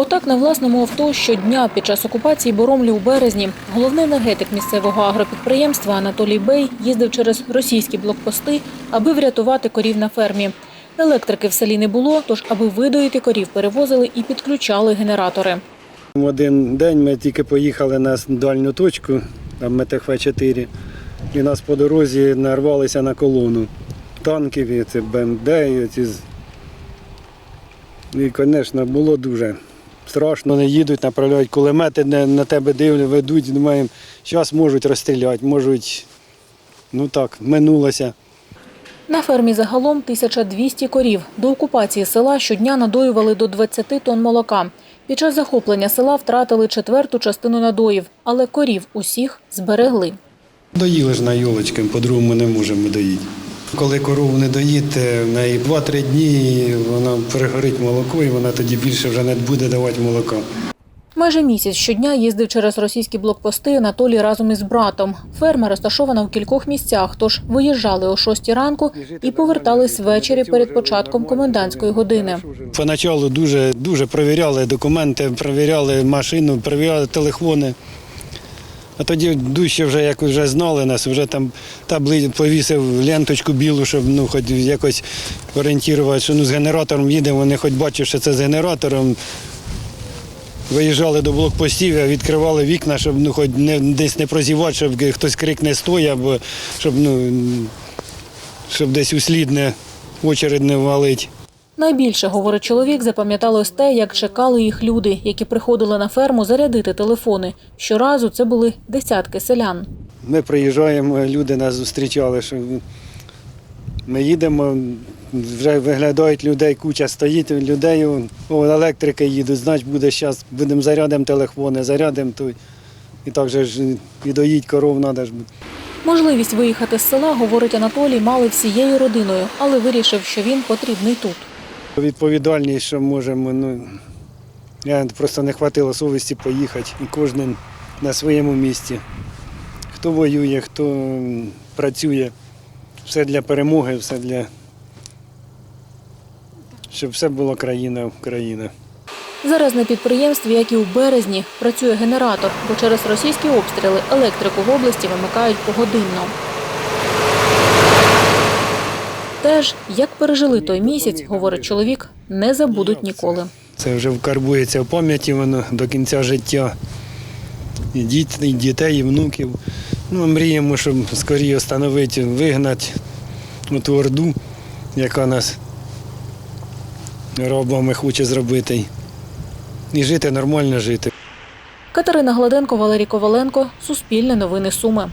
Отак на власному авто щодня під час окупації Боромлі у березні головний енергетик місцевого агропідприємства Анатолій Бей їздив через російські блокпости, аби врятувати корів на фермі. Електрики в селі не було, тож аби видоїти корів, перевозили і підключали генератори. В один день ми тільки поїхали на дальню точку, там МТХ-4, і нас по дорозі нарвалися на колону танків, і це БМД, і ці... І, звісно, було дуже страшно. Вони їдуть, направляють кулемети, на, на тебе дивлять, ведуть, думаємо, зараз можуть розстріляти, можуть, ну так, минулося. На фермі загалом 1200 корів. До окупації села щодня надоювали до 20 тонн молока. Під час захоплення села втратили четверту частину надоїв, але корів усіх зберегли. Доїли ж на йолочки, по-другому не можемо доїти. Коли корову не доїти, в неї 2-3 дні вона перегорить молоко, і вона тоді більше вже не буде давати молока. Майже місяць щодня їздив через російські блокпости Анатолій разом із братом. Ферма розташована в кількох місцях, тож виїжджали о 6 ранку і повертались ввечері перед початком комендантської години. Поначалу дуже, дуже перевіряли документи, перевіряли машину, перевіряли телефони. А тоді дужче вже як вже знали нас, вже там табли повісив ленточку білу, щоб ну, хоч якось орієнтувати, що ну, з генератором їдемо, вони хоч бачать, що це з генератором. Виїжджали до блокпостів, відкривали вікна, щоб ну, хоч не, десь не прозівати, щоб хтось крик не стояв, або щоб, ну, щоб десь услід не очередь не валить. Найбільше, говорить чоловік, запам'яталось те, як чекали їх люди, які приходили на ферму зарядити телефони. Щоразу це були десятки селян. Ми приїжджаємо, люди нас зустрічали, що ми їдемо, вже виглядають людей, куча стоїть людей, о, електрики їдуть, значить буде зараз, будемо зарядимо телефони, зарядимо той. І так же ж і доїть коров треба ж. Можливість виїхати з села, говорить Анатолій, мали всією родиною, але вирішив, що він потрібний тут. Відповідальність, що можемо. Ну, я просто не вистачило совісті поїхати. І кожен на своєму місці. Хто воює, хто працює. Все для перемоги, все для. Щоб все було країна, Україна. Зараз на підприємстві, як і у березні, працює генератор, бо через російські обстріли електрику в області вимикають погодинно. Теж, як пережили той місяць, говорить чоловік, не забудуть ніколи. Це вже вкарбується в пам'яті воно до кінця життя. І діт- і дітей, і внуків. Ну, мріємо, щоб скоріше встановити, вигнати ту орду, яка нас робами хоче зробити. І жити нормально жити. Катерина Гладенко, Валерій Коваленко, Суспільне новини Суми.